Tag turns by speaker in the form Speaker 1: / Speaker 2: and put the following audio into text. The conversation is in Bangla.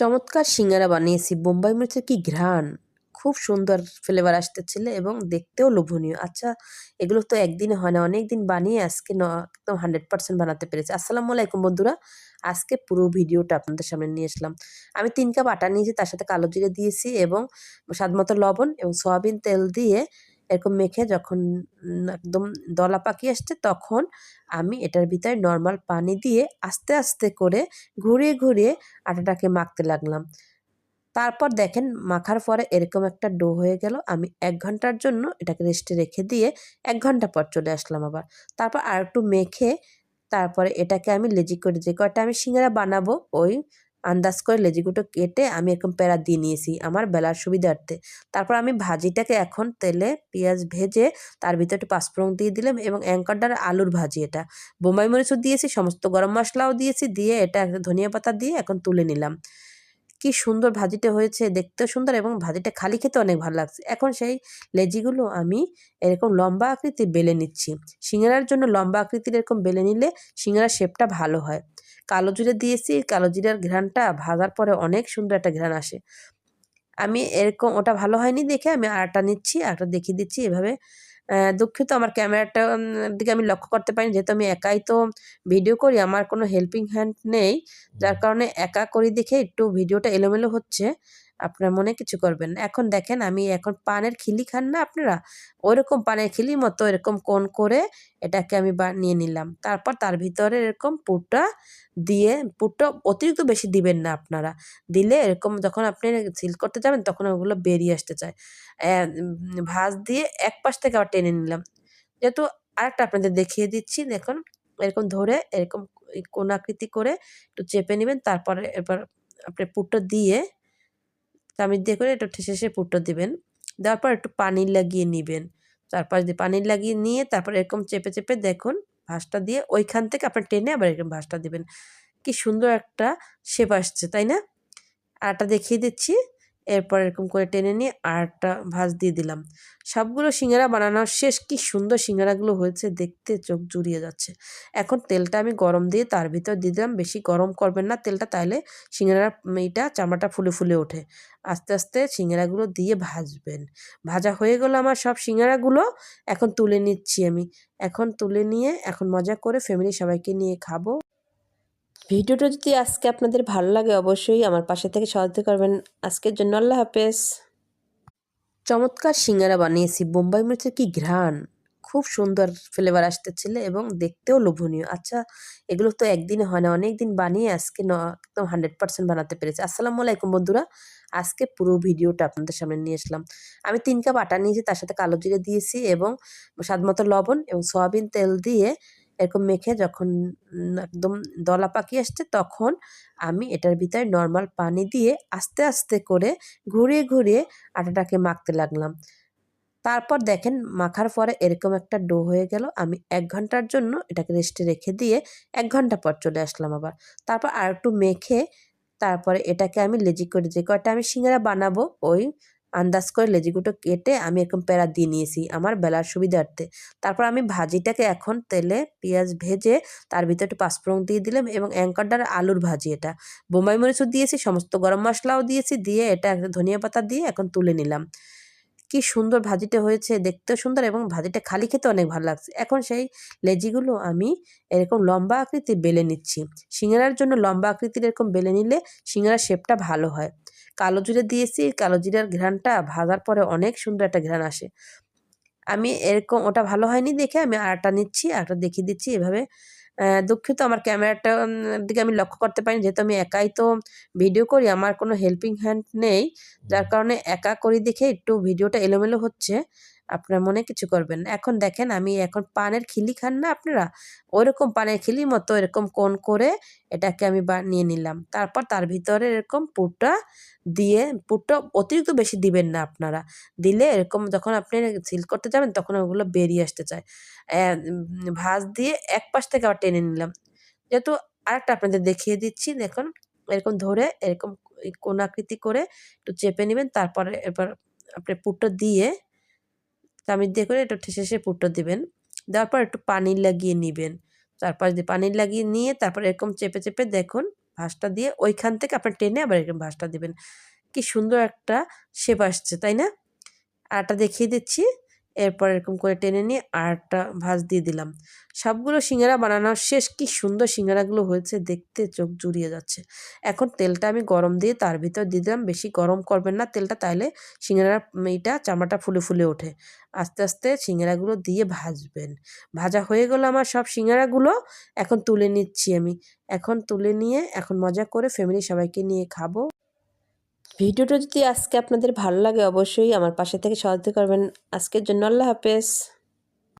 Speaker 1: চমৎকার সিঙ্গারা বানিয়েছি। বোম্বাই মরিচের কি ঘ্রাণ? খুব সুন্দর ফ্লেভার আসতেছিল এবং দেখতেও লোভনীয়। আচ্ছা এগুলো তো একদিনে হয় না অনেক দিন বানিয়ে আজকে একদম হান্ড্রেড পার্সেন্ট বানাতে পেরেছি। আসসালামু আলাইকুম বন্ধুরা, আজকে পুরো ভিডিওটা আপনাদের সামনে নিয়ে আসলাম। আমি তিন কাপ আটা নিয়েছি, তার সাথে কালো জিরে দিয়েছি এবং স্বাদ মতো লবণ এবং সয়াবিন তেল দিয়ে এরকম মেখে যখন একদম দলা পাকিয়ে আসছে, তখন আমি এটার ভিতরে নর্মাল পানি দিয়ে আস্তে আস্তে করে ঘুরিয়ে ঘুরিয়ে আটাটাকে মাখতে লাগলাম। তারপর দেখেন মাখার পরে এরকম একটা ডো হয়ে গেল। আমি এক ঘণ্টার জন্য এটাকে রেস্টে রেখে দিয়ে এক ঘণ্টা পর চলে আসলাম আবার। তারপর আর একটু মেখে তারপরে এটাকে আমি লেজি করে যে কয়টা আমি সিঙ্গারা বানাবো, ওই আন্দাজ করে লেজিগুটো কেটে আমি এরকম প্যারা দিয়ে নিয়েছি আমার বেলার সুবিধার্থে। তারপর আমি ভাজিটাকে এখন তেলে পেঁয়াজ ভেজে তার ভিতরে একটু পাঁচফোড়ন দিয়ে দিলাম এবং অ্যাঙ্করডার আলুর ভাজি এটা। বোম্বাই মরিচও দিয়েছি, সমস্ত গরম মশলাও দিয়েছি, দিয়ে এটা ধনিয়া পাতা দিয়ে এখন তুলে নিলাম। কি সুন্দর ভাজিটা হয়েছে, দেখতেও সুন্দর এবং ভাজিটা খালি খেতে অনেক ভালো লাগছে। এখন সেই লেজিগুলো আমি এরকম লম্বা আকৃতি বেলে নিচ্ছি। সিঙ্গারার জন্য লম্বা আকৃতির এরকম বেলে নিলে সিঙ্গারার শেপটা ভালো হয়। কালো জিরে দিয়েছি কালো জিরার ঘ্রানটা ভাজার পরে অনেক সুন্দর একটা ঘ্রান আসে। আমি এরকম ওটা ভালো হয়নি দেখে আমি আরেকটা নিচ্ছি আটা দেখিয়ে দিচ্ছি এভাবে। দুঃখিত আমার ক্যামেরাটা দিকে আমি লক্ষ্য করতে পারিনি যেহেতু আমি একাই তো ভিডিও করি আমার কোনো হেল্পিং হ্যান্ড নেই। যার কারণে একা করি দেখে একটু ভিডিওটা এলোমেলো হচ্ছে। আপনার মনে কিছু করবেন এখন দেখেন আমি এখন পানের খিলি খান না আপনারা? ওইরকম পানের খিলি মতো এরকম কোন করে এটাকে আমি বানিয়ে নিলাম। তারপর তার ভিতরে এরকম পুরটা দিয়ে, পুরটা অতিরিক্ত বেশি দিবেন না আপনারা। দিলে এরকম যখন আপনি সিল করতে যাবেন তখন ওগুলো বেরিয়ে আসতে চায়। ভাজ দিয়ে এক পাশ থেকে আবার টেনে নিলাম। যেহেতু আরেকটা আপনাদের দেখিয়ে দিচ্ছি, দেখুন। এরকম ধরে এরকম কোন আকৃতি করে একটু চেপে নেবেন। তারপরে এবার আপনি পুরটা দিয়ে চামিচ দিয়ে করে একটু ঠেসে সে পুরটা দিবেন। দেওয়ার পর একটু পানি লাগিয়ে নেবেন। চারপাশ দিয়ে পানি লাগিয়ে নিয়ে তারপর এরকম চেপে চেপে দেখুন ভাসটা দিয়ে ওইখান থেকে আপনার টেনে আবার এরকম ভাসটা দিবেন। কি সুন্দর একটা শেপ আসছে, তাই না? আটা দেখিয়ে দিচ্ছি। এরপর এরকম করে টেনে নিয়ে আরটা ভাজ দিয়ে দিলাম। সবগুলো সিঙ্গারা বানানোর শেষ কি সুন্দর সিঙ্গারাগুলো হয়েছে, দেখতে চোখ জুড়িয়ে যাচ্ছে। এখন তেলটা আমি গরম দিয়ে তার ভিতর দিয়ে দিলাম, বেশি গরম করবেন না তেলটা তাহলে সিঙ্গারা এইটা চামড়াটা ফুলে ফুলে ওঠে। আস্তে আস্তে সিঙ্গারাগুলো দিয়ে ভাজবেন। ভাজা হয়ে গেলো আমার সব সিঙ্গারাগুলো, এখন তুলে নিচ্ছি আমি। এখন তুলে নিয়ে, এখন মজা করে ফ্যামিলি সবাইকে নিয়ে খাব। ভিডিওটা যদি আজকে আপনাদের ভালো লাগে, অবশ্যই আমার পাশে থেকে সহায়তা করবেন। আজকের জন্য আল্লাহ হাফেজ। চমৎকার সিঙ্গারা বানিয়েছি। বোম্বাই মরিচের কি ঘ্রাণ? খুব সুন্দর ফ্লেভার আসতেছিল এবং দেখতেও লোভনীয়। আচ্ছা এগুলো তো একদিনে হয় না অনেক দিন বানিয়ে আজকে একদম হান্ড্রেড পার্সেন্ট বানাতে পেরেছি। আসসালামু আলাইকুম বন্ধুরা, আজকে পুরো ভিডিওটা আপনাদের সামনে নিয়ে আসলাম। আমি তিন কাপ আটা নিয়েছি, তার সাথে কালো জিরে দিয়েছি এবং স্বাদ মতো লবণ এবং সয়াবিন তেল দিয়ে এরকম মেখে যখন একদম দলা পাকিয়ে আসছে তখন আমি এটার ভিতরে নর্মাল পানি দিয়ে আস্তে আস্তে করে ঘুরিয়ে ঘুরিয়ে আটাটাকে মাখতে লাগলাম। তারপর দেখেন মাখার পরে এরকম একটা ডো হয়ে গেল। আমি এক ঘণ্টার জন্য এটাকে রেস্টে রেখে দিয়ে এক ঘণ্টা পর চলে আসলাম আবার। তারপর আর একটু মেখে তারপরে এটাকে আমি লেজি করে যে কয়টা আমি সিঙ্গারা বানাবো ওই আন্দাজ করে লেজিগুটো কেটে আমি এরকম প্যারা দিয়ে নিয়েছি আমার বেলার সুবিধার্থে। তারপর আমি ভাজিটাকে এখন তেলে পেঁয়াজ ভেজে তার ভিতরে একটু পাঁচফোড়ন দিয়ে দিলাম এবং অ্যাঙ্করডার আলুর ভাজি এটা। বোম্বাই মরিচও দিয়েছি, সমস্ত গরম মশলাও দিয়েছি, দিয়ে এটা ধনিয়া পাতা দিয়ে এখন তুলে নিলাম। কি সুন্দর ভাজিটা হয়েছে, দেখতেও সুন্দর এবং ভাজিটা খালি খেতে অনেক ভালো লাগছে। এখন সেই লেজিগুলো আমি এরকম লম্বা আকৃতি বেলে নিচ্ছি। সিঙ্গারার জন্য লম্বা আকৃতির এরকম বেলে নিলে সিঙ্গারার শেপটা ভালো হয়। কালো জিরে দিয়েছি কালো জিরার ঘ্রানটা ভাজার পরে অনেক সুন্দর একটা ঘ্রান আসে। আমি এরকম ওটা ভালো হয়নি দেখে আমি আরটা নিচ্ছি আরটা দেখিয়ে দিচ্ছি এভাবে। দুঃখিত আমার ক্যামেরাটা দিকে আমি লক্ষ্য করতে পারিনি যেহেতু আমি একাই তো ভিডিও করি আমার কোনো হেল্পিং হ্যান্ড নেই। যার কারণে একা করি দেখে একটু ভিডিওটা এলোমেলো হচ্ছে। আপনার মনে কিছু করবেন এখন দেখেন আমি এখন পানের খিলি খান না আপনারা? ওইরকম পানের খিলি মতো এরকম কোন করে এটাকে আমি বানিয়ে নিলাম। তারপর তার ভিতরে এরকম পুরটা দিয়ে, পুরটা অতিরিক্ত বেশি দিবেন না আপনারা। দিলে এরকম যখন আপনি সিল করতে যাবেন তখন ওগুলো বেরিয়ে আসতে চায়। ভাজ দিয়ে এক পাশ থেকে আবার টেনে নিলাম। যেহেতু আরেকটা আপনাদের দেখিয়ে দিচ্ছি, দেখুন এরকম ধরে এরকম কোন আকৃতি করে একটু চেপে নেবেন। তারপরে এবার আপনি পুরটা দিয়ে চামিচ দিয়ে করে একটু ঠেসে সে পুটো দিবেন। দেওয়ার পর একটু পানি লাগিয়ে নেবেন। চারপাশ দিয়ে পানি লাগিয়ে নিয়ে তারপর এরকম চেপে চেপে দেখুন ভাসটা দিয়ে ওইখান থেকে আপনার টেনে আবার এরকম ভাসটা দেবেন। কি সুন্দর একটা শেপ আসছে, তাই না? আটা দেখিয়ে দিচ্ছি। এরপর এরকম করে টেনে নিয়ে আরটা ভাজ দিয়ে দিলাম। সবগুলো সিঙ্গারা বানানোর শেষ কি সুন্দর সিঙ্গারাগুলো হয়েছে, দেখতে চোখ জুড়িয়ে যাচ্ছে। এখন তেলটা আমি গরম দিয়ে তার ভিতর দিয়ে দিলাম, বেশি গরম করবেন না, তেলটা তাইলে সিঙ্গারা এইটা চামড়াটা ফুলে ফুলে ওঠে। আস্তে আস্তে সিঙ্গারাগুলো দিয়ে ভাজবেন। ভাজা হয়ে গেলো আমার সব সিঙ্গারাগুলো, এখন তুলে নিচ্ছি আমি। এখন তুলে নিয়ে, এখন মজা করে ফ্যামিলি সবাইকে নিয়ে খাব। ভিডিওটা যদি আজকে আপনাদের ভালো লাগে, অবশ্যই আমার পাশে থেকে সহায়তা করবেন। আজকের জন্য আল্লাহ হাফেজ।